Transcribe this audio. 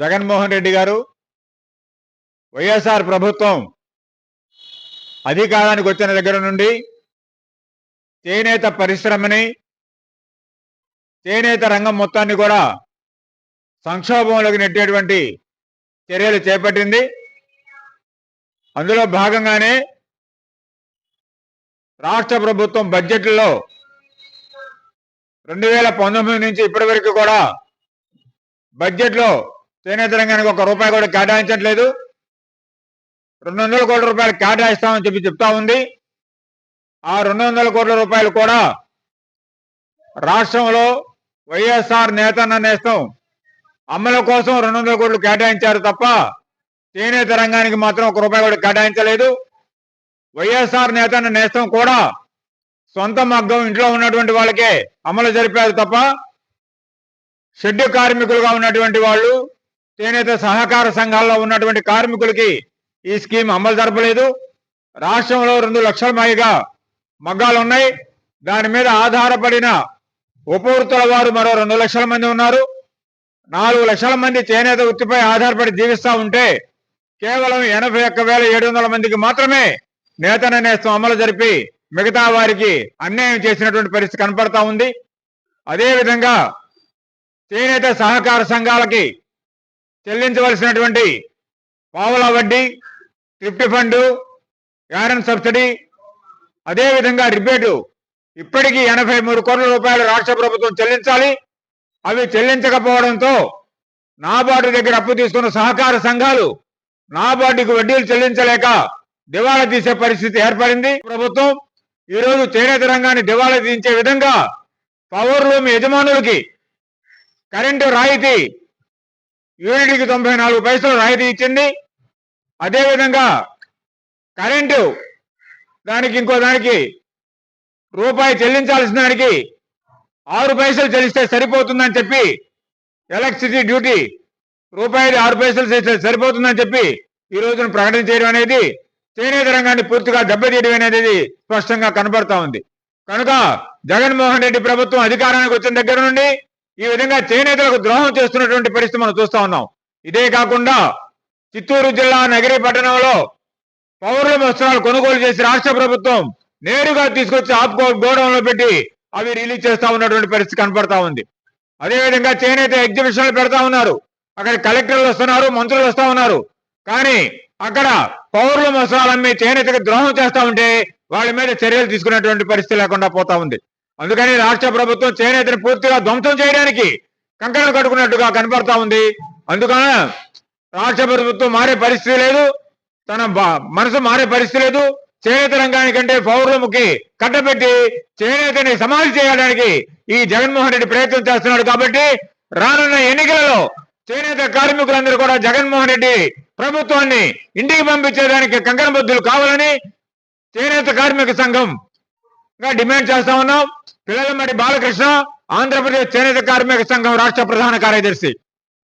జగన్మోహన్ రెడ్డి గారు వైఎస్ఆర్ ప్రభుత్వం అధికారానికి వచ్చిన దగ్గర నుండి చేనేత పరిశ్రమని చేనేత రంగం మొత్తాన్ని కూడా సంక్షోభంలోకి నెట్టేటువంటి చర్యలు చేపట్టింది. అందులో భాగంగానే రాష్ట్ర ప్రభుత్వం బడ్జెట్లో రెండు వేల పంతొమ్మిది నుంచి ఇప్పటి వరకు కూడా బడ్జెట్లో చేనేత రంగానికి ఒక రూపాయి కూడా కేటాయించట్లేదు. రెండు వందల కోట్ల రూపాయలు కేటాయిస్తామని చెప్పి చెప్తా ఉంది. ఆ రెండు వందల కోట్ల రూపాయలు కూడా రాష్ట్రంలో వైఎస్ఆర్ నేతన్న నేస్తం. అమల కోసం రెండు వందల కోట్లు కేటాయించారు తప్ప చేనేత రంగానికి మాత్రం ఒక రూపాయి కూడా కేటాయించలేదు. వైఎస్ఆర్ నేతన్న నేస్తం కూడా సొంత మగ్గం ఇంట్లో ఉన్నటువంటి వాళ్ళకే అమలు జరిపారు తప్ప షెడ్డు కార్మికులుగా ఉన్నటువంటి వాళ్ళు చేనేత సహకార సంఘాల్లో ఉన్నటువంటి కార్మికులకి ఈ స్కీమ్ అమలు జరపలేదు. రాష్ట్రంలో రెండు లక్షల పైగా మగ్గాలు ఉన్నాయి. దాని మీద ఆధారపడిన ఉపవృత్తుల వారు మరో రెండు లక్షల మంది ఉన్నారు. నాలుగు లక్షల మంది చేనేత వృత్తిపై ఆధారపడి జీవిస్తూ ఉంటే కేవలం ఎనభై ఒక్క వేల ఏడు వందల మందికి మాత్రమే నేతన నేస్తం అమలు జరిపి మిగతా వారికి అన్యాయం చేసినటువంటి పరిస్థితి కనపడతా ఉంది. అదేవిధంగా చేనేత సహకార సంఘాలకి చెల్లించవలసినటువంటి పావుల వడ్డీ ట్రిప్టి ఫండు యారన్ సబ్సిడీ అదేవిధంగా రిబేటు ఇప్పటికీ ఎనభై మూడు కోట్ల రూపాయలు రాష్ట్ర ప్రభుత్వం చెల్లించాలి. అవి చెల్లించకపోవడంతో నాబార్డు దగ్గర అప్పు తీసుకున్న సహకార సంఘాలు నాబార్డుకు వడ్డీలు చెల్లించలేక దివాళా తీసే పరిస్థితి ఏర్పడింది. ప్రభుత్వం ఈరోజు చేనేత రంగాన్ని దివాళా తీయించే విధంగా పవర్ లూమ్ యజమానులకి కరెంటు రాయితీ యూనిట్కి తొంభై నాలుగు పైసలు రాయితీ ఇచ్చింది. అదేవిధంగా కరెంటు దానికి ఇంకో దానికి రూపాయి చెల్లించాల్సిన దానికి ఆరు పైసలు చెల్లిస్తే సరిపోతుందని చెప్పి ఎలక్ట్రిసిటీ డ్యూటీ రూపాయలు ఆరు పైసలు చేస్తే సరిపోతుందని చెప్పి ఈ రోజున ప్రకటన చేయడం అనేది చేనేత రంగాన్ని పూర్తిగా దెబ్బతీయడం అనేది స్పష్టంగా కనబడతా ఉంది. కనుక జగన్మోహన్ రెడ్డి ప్రభుత్వం అధికారానికి వచ్చిన దగ్గర నుండి ఈ విధంగా చేనేతలకు ద్రోహం చేస్తున్నటువంటి పరిస్థితి మనం చూస్తూ ఉన్నాం. ఇదే కాకుండా చిత్తూరు జిల్లా నగరి పట్టణంలో పౌరుల వస్త్రాలు కొనుగోలు చేసి రాష్ట్ర ప్రభుత్వం నేరుగా తీసుకొచ్చి ఆపుకో గోడంలో పెట్టి అవి రిలీజ్ చేస్తా ఉన్నటువంటి పరిస్థితి కనపడతా ఉంది. అదేవిధంగా చేనేత ఎగ్జిబిషన్లు పెడతా ఉన్నారు. అక్కడ కలెక్టర్లు వస్తున్నారు మంత్రులు వస్తూ ఉన్నారు. కానీ అక్కడ పౌరుల వస్త్రాలమ్మి చేనేతకి ద్రోహం చేస్తా ఉంటే వాళ్ళ మీద చర్యలు తీసుకునేటువంటి పరిస్థితి లేకుండా పోతా ఉంది. అందుకని రాష్ట్ర ప్రభుత్వం చేనేతను పూర్తిగా ధ్వంసం చేయడానికి కంకణం కట్టుకున్నట్టుగా కనపడతా ఉంది. అందుకన రాష్ట్ర ప్రభుత్వం మారే పరిస్థితి లేదు. తన మనసు మారే పరిస్థితి లేదు. చేనేత రంగానికంటే పౌరులముకి కట్టబెట్టి చేనేతని సమాధి చేయడానికి ఈ జగన్మోహన్ రెడ్డి ప్రయత్నం చేస్తున్నాడు కాబట్టి రానున్న ఎన్నికలలో చేనేత కార్మికులందరూ కూడా జగన్మోహన్ రెడ్డి ప్రభుత్వాన్ని ఇంటికి పంపించేదానికి కంకణబద్దులు కావాలని చేనేత కార్మిక సంఘం డిమాండ్ చేస్తా ఉన్నాం. పిల్లలమడి బాలకృష్ణ ఆంధ్రప్రదేశ్ చేనేత కార్మిక సంఘం రాష్ట్ర ప్రధాన కార్యదర్శి.